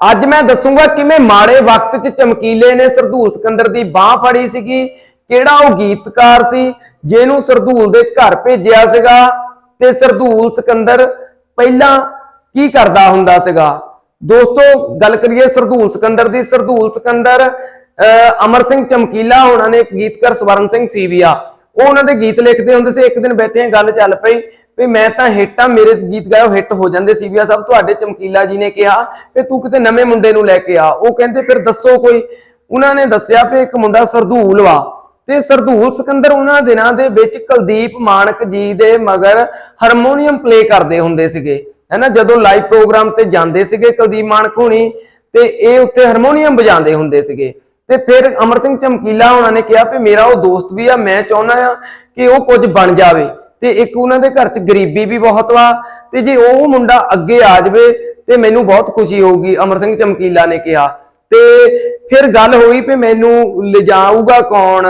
ਅੱਜ ਮੈਂ ਦੱਸੂਗਾ ਕਿਵੇਂ ਮਾੜੇ ਵਕਤ 'ਚ ਚਮਕੀਲੇ ਨੇ ਸਰਦੂਲ ਸਿਕੰਦਰ ਦੀ ਬਾਹ ਫੜੀ ਸੀਗੀ, ਕਿਹੜਾ ਉਹ ਗੀਤਕਾਰ ਸੀ ਜਿਹਨੂੰ ਸਰਦੂਲ ਦੇ ਘਰ ਭੇਜਿਆ ਸੀਗਾ ਤੇ ਸਰਦੂਲ ਸਿਕੰਦਰ ਪਹਿਲਾਂ ਕੀ ਕਰਦਾ ਹੁੰਦਾ ਸੀਗਾ? ਦੋਸਤੋ, ਗੱਲ ਕਰੀਏ ਸਰਦੂਲ ਸਿਕੰਦਰ ਦੀ ਸਰਦੂਲ ਸਿਕੰਦਰ, ਅਹ ਅਮਰ ਸਿੰਘ ਚਮਕੀਲਾ, ਉਹਨਾਂ ਨੇ ਇੱਕ ਗੀਤਕਾਰ ਸਵਰਨ ਸਿੰਘ ਸੀਵੀਆ ਉਹ ਉਹਨਾਂ ਦੇ ਗੀਤ ਲਿਖਦੇ ਹੁੰਦੇ ਸੀ, ਇੱਕ ਦਿਨ ਬੈਠੇ ਗੱਲ ਚੱਲ ਪਈ। ਵੀ ਮੈਂ ਤਾਂ ਹਿੱਟ ਆ ਮੇਰੇ ਗੀਤ ਗਾਇਓ ਹਿੱਟ ਹੋ ਜਾਂਦੇ ਸੀਵੀਆ ਸਾਹਿਬ। ਤੁਹਾਡੇ ਚਮਕੀਲਾ ਜੀ ਨੇ ਕਿਹਾ ਵੀ ਤੂੰ ਕਿਤੇ ਨਵੇਂ ਮੁੰਡੇ ਨੂੰ ਲੈ ਕੇ ਆ। ਉਹ ਕਹਿੰਦੇ, ਫਿਰ ਦੱਸੋ ਕੋਈ। ਉਹਨਾਂ ਨੇ ਦੱਸਿਆ ਵੀ ਇੱਕ ਮੁੰਡਾ ਸਰਦੂਲ ਵਾ। ਤੇ ਸਰਦੂਲ ਸਿਕੰਦਰ ਉਹਨਾਂ ਦਿਨਾਂ ਦੇ ਵਿੱਚ ਕੁਲਦੀਪ ਮਾਨਕ ਜੀ ਦੇ ਮਗਰ ਹਾਰਮੋਨੀਅਮ ਪਲੇ ਕਰਦੇ ਹੁੰਦੇ ਸੀਗੇ। ਹੈਨਾ, ਜਦੋਂ ਲਾਈਵ ਪ੍ਰੋਗਰਾਮ ਤੇ ਜਾਂਦੇ ਸੀਗੇ ਕੁਲਦੀਪ ਮਾਨਕ ਹੋਣੀ, ਤੇ ਇਹ ਉੱਤੇ ਹਾਰਮੋਨੀਅਮ ਵਜਾਉਂਦੇ ਹੁੰਦੇ ਸੀਗੇ। ਤੇ ਫਿਰ ਅਮਰ ਸਿੰਘ ਚਮਕੀਲਾ ਉਹਨਾਂ ਨੇ ਕਿਹਾ ਵੀ ਮੇਰਾ ਉਹ ਦੋਸਤ ਵੀ ਆ, ਮੈਂ ਚਾਹੁੰਦਾ ਆ ਕਿ ਉਹ ਕੁਝ ਬਣ ਜਾਵੇ। ਤੇ ਇੱਕ ਉਹਨਾਂ ਦੇ ਘਰ 'ਚ ਗਰੀਬੀ ਵੀ ਬਹੁਤ ਵਾ, ਤੇ ਜੇ ਉਹ ਮੁੰਡਾ ਅੱਗੇ ਆ ਜਾਵੇ ਤੇ ਮੈਨੂੰ ਬਹੁਤ ਖੁਸ਼ੀ ਹੋਊਗੀ, ਅਮਰ ਸਿੰਘ ਚਮਕੀਲਾ ਨੇ ਕਿਹਾ। ਤੇ ਫਿਰ ਗੱਲ ਹੋਈ ਵੀ ਮੈਨੂੰ ਲਿਜਾਊਗਾ ਕੌਣ?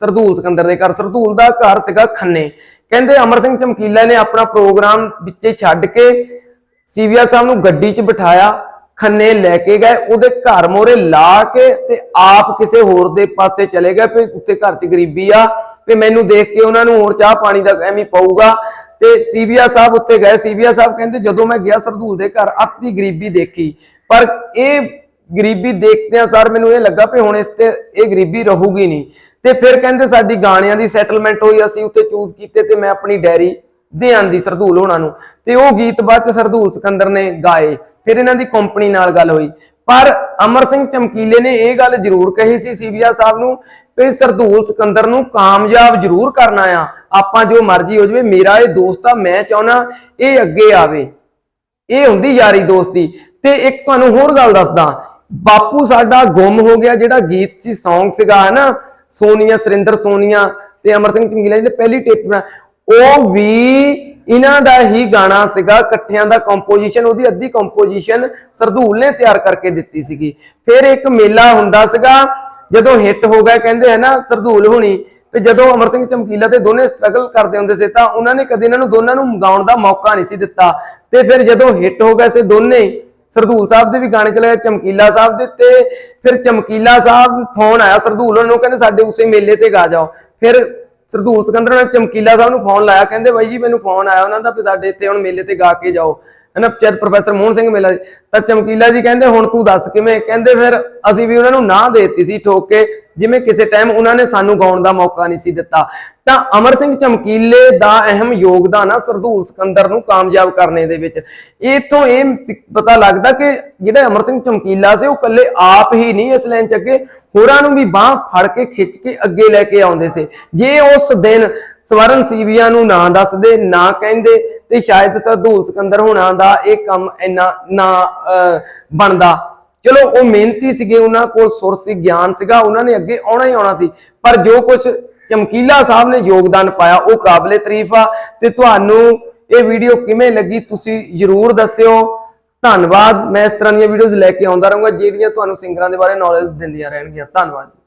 ਸਰਦੂਲ ਸਿਕੰਦਰ ਦੇ ਘਰ। ਸਰਦੂਲ ਦਾ ਘਰ ਸੀਗਾ ਖੰਨੇ। ਕਹਿੰਦੇ ਅਮਰ ਸਿੰਘ ਚਮਕੀਲਾ ਨੇ ਆਪਣਾ ਪ੍ਰੋਗਰਾਮ ਵਿੱਚੇ ਛੱਡ ਕੇ ਸੀਵੀਆ ਸਾਹਿਬ ਨੂੰ ਗੱਡੀ 'ਚ ਬਿਠਾਇਆ। ਖੰਨੇ ਲੈ ਕੇ ਗਏ, ਉਹਦੇ ਘਰ ਮੋਰੇ ਲਾ ਕੇ ਤੇ ਆਪ ਕਿਸੇ ਹੋਰ ਦੇ ਪਾਸੇ ਚਲੇ ਗਏ, ਵੀ ਉੱਤੇ ਘਰ 'ਚ ਗਰੀਬੀ ਆ ਤੇ ਮੈਨੂੰ ਦੇਖ ਕੇ ਉਹਨਾਂ ਨੂੰ ਹੋਰ ਚਾਹ ਪਾਣੀ ਦਾ ਐਵੇਂ ਪਊਗਾ। ਤੇ ਸੀਵੀਆ ਸਾਹਿਬ ਉੱਤੇ ਗਏ ਸੀਵੀਆ ਸਾਹਿਬ ਕਹਿੰਦੇ, ਜਦੋਂ ਮੈਂ ਗਿਆ ਸਰਦੂਲ ਦੇ ਘਰ, ਅੱਤੀ ਗਰੀਬੀ ਦੇਖੀ। ਪਰ ਇਹ ਗਰੀਬੀ ਦੇਖਦਿਆਂ ਸਰ ਮੈਨੂੰ ਇਹ ਲੱਗਾ ਵੀ ਹੁਣ ਇਸ ਤੇ ਇਹ ਗਰੀਬੀ ਰਹੂਗੀ ਨਹੀਂ। ਤੇ ਫਿਰ ਕਹਿੰਦੇ, ਸਾਡੀ ਗਾਣਿਆਂ ਦੀ ਸੈਟਲਮੈਂਟ ਹੋਈ, ਅਸੀਂ ਉੱਥੇ ਚੂਜ਼ ਕੀਤੇ ਤੇ ਮੈਂ ਆਪਣੀ ਡਾਇਰੀ ਦੇ ਆਂਦੀ ਸਰਦੂਲ ਹੋਣਾ ਨੂੰ। ਤੇ ਉਹ ਗੀਤ ਬਾਅਦ ਚ ਸਰਦੂਲ ਸਿਕੰਦਰ ਨੇ ਗਾਏ, ਫਿਰ ਇਹਨਾਂ ਦੀ ਕੰਪਨੀ ਨਾਲ ਗੱਲ ਹੋਈ। ਪਰ ਅਮਰ ਸਿੰਘ ਚਮਕੀਲੇ ਨੇ ਇਹ ਗੱਲ ਜ਼ਰੂਰ ਕਹੀ ਸੀ ਸੀਬੀਆ ਸਾਹਿਬ ਨੂੰ ਵੀ ਸਰਦੂਲ ਸਿਕੰਦਰ ਨੂੰ ਕਾਮਯਾਬ ਜ਼ਰੂਰ ਕਰਨਾ ਆ ਆਪਾਂ ਜੋ ਮਰਜ਼ੀ ਹੋ ਜਵੇ, ਮੇਰਾ ਇਹ ਦੋਸਤ ਆ, ਮੈਂ ਚਾਹਣਾ ਇਹ ਅੱਗੇ ਆਵੇ। ਇਹ ਹੁੰਦੀ ਯਾਰੀ ਦੋਸਤੀ। ਤੇ ਇੱਕ ਤੁਹਾਨੂੰ ਹੋਰ ਗੱਲ ਦੱਸਦਾ, ਬਾਪੂ ਸਾਡਾ ਗੁੰਮ ਹੋ ਗਿਆ, ਜਿਹੜਾ ਗੀਤ ਸੀ ਸੌਂਗ ਸੀਗਾ, ਹਨਾ? ਸੋਨੀਆ, ਸੁਰਿੰਦਰ ਸੋਨੀਆ ਤੇ ਅਮਰ ਸਿੰਘ ਚਮਕੀਲਾ ਜੀ ਨੇ ਪਹਿਲੀ ਟੇਪ ਬਣਾ ਉਹ ਵੀ ਇਹਨਾਂ ਦਾ ਹੀ ਗਾਣਾ ਸੀਗਾ, ਇਕੱਠਿਆਂ ਦਾ ਕੰਪੋਜੀਸ਼ਨ ਉਹਦੀ ਅੱਧੀ ਕੰਪੋਜੀਸ਼ਨ ਸਰਦੂਲ ਨੇ ਤਿਆਰ ਕਰਕੇ ਦਿੱਤੀ ਸੀਗੀ। ਫਿਰ ਇੱਕ ਮੇਲਾ ਹੁੰਦਾ ਸੀਗਾ, ਜਦੋਂ ਹਿੱਟ ਹੋ ਗਿਆ, ਕਹਿੰਦੇ ਹੈ ਨਾ ਸਰਦੂਲ ਹੋਣੀ, ਤੇ ਜਦੋਂ ਅਮਰ ਸਿੰਘ ਚਮਕੀਲਾ ਤੇ ਦੋਨੇ ਸਟਰਗਲ ਕਰਦੇ ਹੁੰਦੇ ਸੀ, ਤਾਂ ਉਹਨਾਂ ਨੇ ਕਦੇ ਇਹਨਾਂ ਨੂੰ ਦੋਨਾਂ ਨੂੰ ਗਾਉਣ ਦਾ ਮੌਕਾ ਨਹੀਂ ਸੀ ਦਿੱਤਾ। ਤੇ ਫਿਰ ਜਦੋਂ ਹਿੱਟ ਹੋ ਗਏ ਸੀ ਦੋਨੇ ਸਰਦੂਲ ਸਾਹਿਬ ਦੇ ਵੀ ਗਾਣੇ ਚਲੇ ਚਮਕੀਲਾ ਸਾਹਿਬ ਦੇ ਤੇ ਫਿਰ ਚਮਕੀਲਾ ਸਾਹਿਬ ਫੋਨ ਆਇਆ ਸਰਦੂਲ ਉਹਨਾਂ ਨੂੰ, ਕਹਿੰਦੇ ਸਾਡੇ ਉਸੇ ਮੇਲੇ ਤੇ ਗਾ ਜਾਓ। ਫਿਰ ਸਰਦੂਲ ਸਿਕੰਦਰ ਨੇ ਚਮਕੀਲਾ ਸਾਹਿਬ ਨੂੰ ਫੋਨ ਲਾਇਆ ਕਹਿੰਦੇ ਬਾਈ ਜੀ ਮੈਨੂੰ ਫੋਨ ਆਇਆ ਉਹਨਾਂ ਦਾ ਵੀ ਸਾਡੇ ਇੱਥੇ ਹੁਣ ਮੇਲੇ ਤੇ ਗਾ ਕੇ ਜਾਓ। ਹਨਾ ਜਦ ਪ੍ਰੋਫੈਸਰ ਮੋਹਨ ਸਿੰਘ ਮੇਲਾ ਸੀ, ਤਾਂ ਚਮਕੀਲਾ ਜੀ ਕਹਿੰਦੇ ਹੁਣ ਤੂੰ ਦੱਸ ਕਿਵੇਂ? ਕਹਿੰਦੇ ਫਿਰ ਅਸੀਂ ਵੀ ਉਹਨਾਂ ਨੂੰ ਨਾ ਦੇਤੀ ਸੀ ਠੋਕ ਕੇ। ਜਿਵੇਂ ਕਿਸੇ ਟਾਈਮ ਉਹਨਾਂ ਨੇ ਸਾਨੂੰ ਗਾਉਣ ਦਾ ਮੌਕਾ ਨਹੀਂ ਸੀ ਦਿੱਤਾ। ਤਾਂ ਅਮਰ ਸਿੰਘ ਚਮਕੀਲੇ ਦਾ ਅਹਿਮ ਯੋਗਦਾਨ ਆ ਸਰਦੂਲ ਸਿਕੰਦਰ ਨੂੰ ਕਾਮਯਾਬ ਕਰਨੇ ਦੇ ਵਿੱਚ। ਇਥੋਂ ਇਹ ਪਤਾ ਲੱਗਦਾ ਕਿ ਜਿਹੜਾ ਅਮਰ ਸਿੰਘ ਚਮਕੀਲਾ ਸੀ ਉਹ ਇਕੱਲੇ ਆਪ ਹੀ ਨਹੀਂ ਇਸ ਲਾਈਨ ਚ ਅੱਗੇ ਹੋਰਾਂ ਨੂੰ ਵੀ ਬਾਹ ਫੜ ਕੇ ਖਿੱਚ ਕੇ ਅੱਗੇ ਲੈ ਕੇ ਆਉਂਦੇ ਸੀ। ਜੇ ਉਸ ਦਿਨ ਸਵਰਨ ਸੀਵੀਆਂ ਨੂੰ ਨਾ ਦੱਸਦੇ ਨਾ ਕਹਿੰਦੇ ਤੇ ਸ਼ਾਇਦ ਸਰਦੂਲ ਸਿਕੰਦਰ ਹੋਣਾ ਦਾ ਇਹ ਕੰਮ ਇੰਨਾ ਨਾ ਅਹ, ਬਣਦਾ। ਚਲੋ ਉਹ ਮਿਹਨਤੀ ਸੀਗੇ, ਉਹਨਾਂ ਕੋਲ ਸੁਰ ਸੀ, ਗਿਆਨ ਸੀਗਾ, ਉਹਨਾਂ ਨੇ ਅੱਗੇ ਆਉਣਾ ਹੀ ਆਉਣਾ ਸੀ। ਪਰ ਜੋ ਕੁਝ ਚਮਕੀਲਾ ਸਾਹਿਬ ਨੇ ਯੋਗਦਾਨ ਪਾਇਆ, ਉਹ ਕਾਬਲੇ ਤਾਰੀਫ ਆ। ਤੇ ਤੁਹਾਨੂੰ ਇਹ ਵੀਡੀਓ ਕਿਵੇਂ ਲੱਗੀ, ਤੁਸੀਂ ਜਰੂਰ ਦੱਸਿਓ। ਧੰਨਵਾਦ। ਮੈਂ ਇਸ ਤਰ੍ਹਾਂ ਦੀਆਂ ਵੀਡੀਓਜ਼ ਲੈ ਕੇ ਆਉਂਦਾ ਰਹੂੰਗਾ, ਜਿਹੜੀਆਂ ਤੁਹਾਨੂੰ ਸਿੰਗਰਾਂ ਦੇ ਬਾਰੇ ਨੌਲੇਜ ਦਿੰਦੀਆਂ ਰਹਿਣਗੀਆਂ। ਧੰਨਵਾਦ